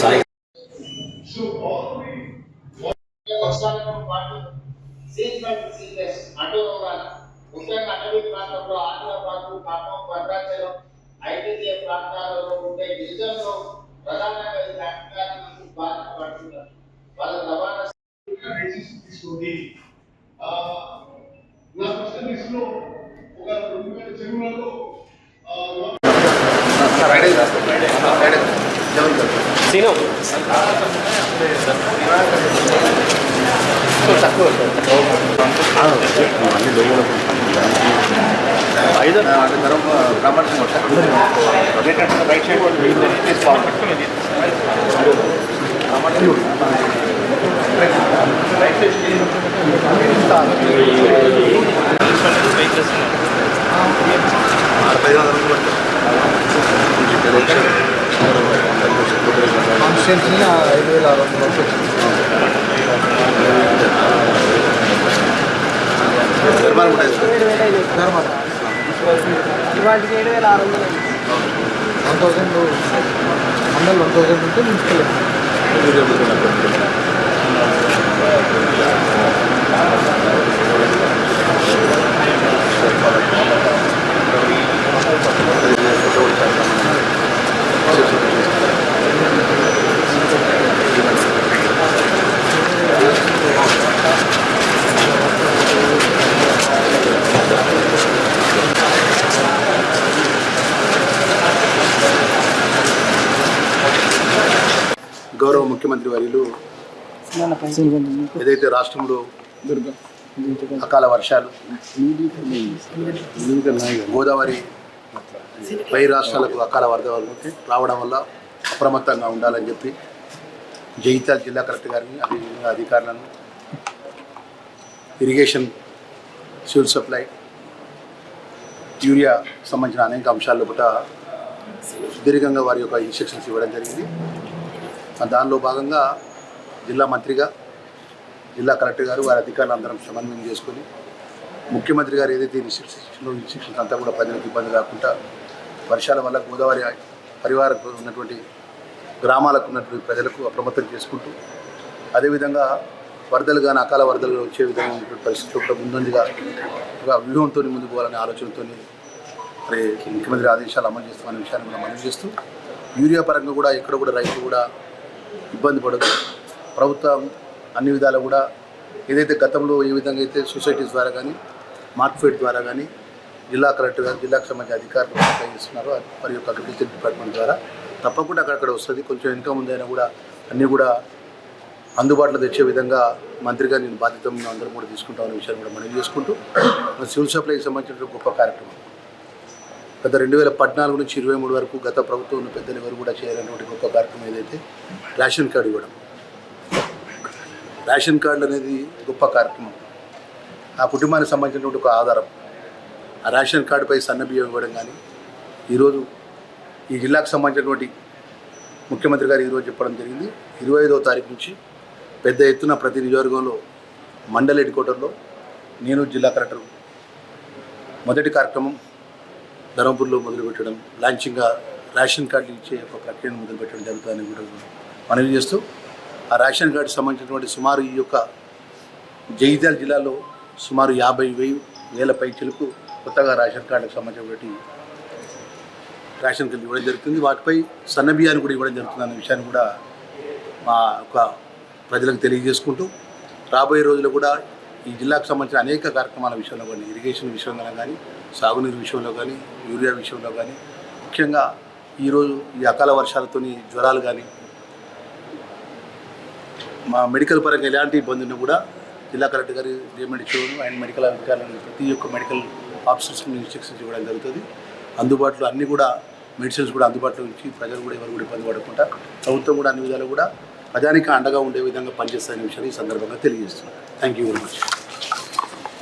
సాయి ప్రాంతంలో ఆంధ్ర పాటు ఖమ్మం భద్రాచలం ఐటీసీ ప్రాంతాలలో ఉండే గిరిజనులు ప్రధానంగా ఈ కార్యక్రమాలకు బాధ పడుతున్నారు వాళ్ళ రవాణా తీసుకోండి నా ప్రశ్న లిస్టులో ఒక రెండు వేల చెరువుల సీను ఐదు రైట్ సైడ్ తీసుకోవాలి కాన్స్టిట్యూన్సీ ఐదు వేల ఆరు వందల వరకు ఇవాటికి ఏడు వేల ఆరు వందలు. One thousand mandal one thousand ఉంటే మున్సిపల్ గౌరవ ముఖ్యమంత్రి వర్యులు ఏదైతే రాష్ట్రంలో అకాల వర్షాలు గోదావరి పై రాష్ట్రాలకు అకాల వరద రావడం వల్ల అప్రమత్తంగా ఉండాలని చెప్పి జగిత్యాల జిల్లా కలెక్టర్ గారిని అదేవిధంగా అధికారులను ఇరిగేషన్ సివిల్ సప్లై యూరియా సంబంధించిన అనేక అంశాల్లో కూడా సుదీర్ఘంగా వారి యొక్క ఇన్స్ట్రక్షన్స్ ఇవ్వడం జరిగింది. దానిలో భాగంగా జిల్లా మంత్రిగా జిల్లా కలెక్టర్ గారు వారి అధికారులు అందరం సమన్వయం చేసుకొని ముఖ్యమంత్రి గారు ఏదైతే ఇన్స్ట్రక్షన్లో ఇన్స్ట్రక్షన్స్ అంతా కూడా ప్రజలకు ఇబ్బంది కాకుండా వర్షాల వల్ల గోదావరి పరివారకు ఉన్నటువంటి గ్రామాలకు ఉన్నటువంటి ప్రజలకు అప్రమత్తం చేసుకుంటూ అదేవిధంగా వరదలు కానీ అకాల వరదలు వచ్చే విధంగా ఉన్నటువంటి పరిస్థితుల్లో ముందుగా ఒక వ్యూహంతో ముందుకు పోవాలనే ఆలోచనతో మరి ముఖ్యమంత్రి ఆదేశాలు అమలు చేస్తామనే విషయాన్ని మనం మనం చేస్తూ యూరియా పరంగా కూడా ఎక్కడ కూడా రైతులు కూడా ఇబ్బంది పడదు. ప్రభుత్వం అన్ని విధాలు కూడా ఏదైతే గతంలో ఏ విధంగా అయితే సొసైటీస్ ద్వారా కానీ మార్క్ఫెడ్ ద్వారా కానీ జిల్లా కలెక్టర్ గారు జిల్లాకు సంబంధించిన అధికారులు అప్లై చేస్తున్నారో వారి యొక్క అగ్రికల్చర్ డిపార్ట్మెంట్ ద్వారా తప్పకుండా అక్కడక్కడ వస్తుంది. కొంచెం వెనుక ముందైనా కూడా అన్నీ కూడా అందుబాటులో తెచ్చే విధంగా మంత్రిగా నేను బాధ్యత అందరూ అందరం కూడా తీసుకుంటామనే విషయాన్ని కూడా మనం చేసుకుంటూ సివిల్ సప్లైకి సంబంధించిన గొప్ప కార్యక్రమం. గత రెండు వేల పద్నాలుగు నుంచి ఇరవై మూడు వరకు గత ప్రభుత్వం ఉన్న పెద్దలు ఎవరు కూడా చేయాలన్నటువంటి ఒక కార్యక్రమం ఏదైతే రేషన్ కార్డు ఇవ్వడం. రేషన్ కార్డు అనేది గొప్ప కార్యక్రమం. ఆ కుటుంబానికి సంబంధించినటువంటి ఒక ఆధారం. ఆ రేషన్ కార్డుపై సన్నబియ్యం ఇవ్వడం కానీ ఈరోజు ఈ జిల్లాకు సంబంధించినటువంటి ముఖ్యమంత్రి గారు ఈరోజు చెప్పడం జరిగింది. ఇరవై ఐదవ తారీఖు నుంచి పెద్ద ఎత్తున ప్రతి నియోజకవర్గంలో మండల హెడ్ క్వార్టర్లో నేను జిల్లా కలెక్టర్. మొదటి కార్యక్రమం ధర్మపూర్లో మొదలుపెట్టడం లాంచింగ్గా రేషన్ కార్డులు ఇచ్చే ఒక ప్రక్రియను మొదలుపెట్టడం జరుగుతుందని కూడా మనవి చేస్తూ ఆ రేషన్ కార్డు సంబంధించినటువంటి సుమారు ఈ యొక్క జగిత్యాల జిల్లాలో సుమారు యాభై వెయ్యి వేల పైచలకు కొత్తగా రేషన్ కార్డుకు సంబంధించినటువంటి రేషన్ కార్డు ఇవ్వడం జరుగుతుంది. వాటిపై సన్నబియ్యాన్ని కూడా ఇవ్వడం జరుగుతుంది అనే విషయాన్ని కూడా మా యొక్క ప్రజలకు తెలియజేసుకుంటూ రాబోయే రోజుల్లో కూడా ఈ జిల్లాకు సంబంధించిన అనేక కార్యక్రమాల విషయంలో కానీ ఇరిగేషన్ విషయంలో కానీ సాగునీరు విషయంలో కానీ యూరియా విషయంలో కానీ ముఖ్యంగా ఈరోజు ఈ అకాల వర్షాలతోని జ్వరాలు కానీ మా మెడికల్ పరంగా ఎలాంటి ఇబ్బంది ఉన్నా కూడా జిల్లా కలెక్టర్ గారు చూడడం అండ్ మెడికల్ అధికారులను ప్రతి ఒక్క మెడికల్ ఆఫీసర్స్ని ఇన్స్ట్రక్షన్స్ ఇవ్వడం జరుగుతుంది. అందుబాటులో అన్ని కూడా మెడిసిన్స్ కూడా అందుబాటులో ఉంచి ప్రజలు కూడా ఎవరు కూడా ఇబ్బంది పడకుండా ప్రభుత్వం కూడా అన్ని విధాలు కూడా ప్రజానికి అండగా ఉండే విధంగా పనిచేస్తాయనే విషయాన్ని ఈ సందర్భంగా తెలియజేస్తున్నాను. Thank you very much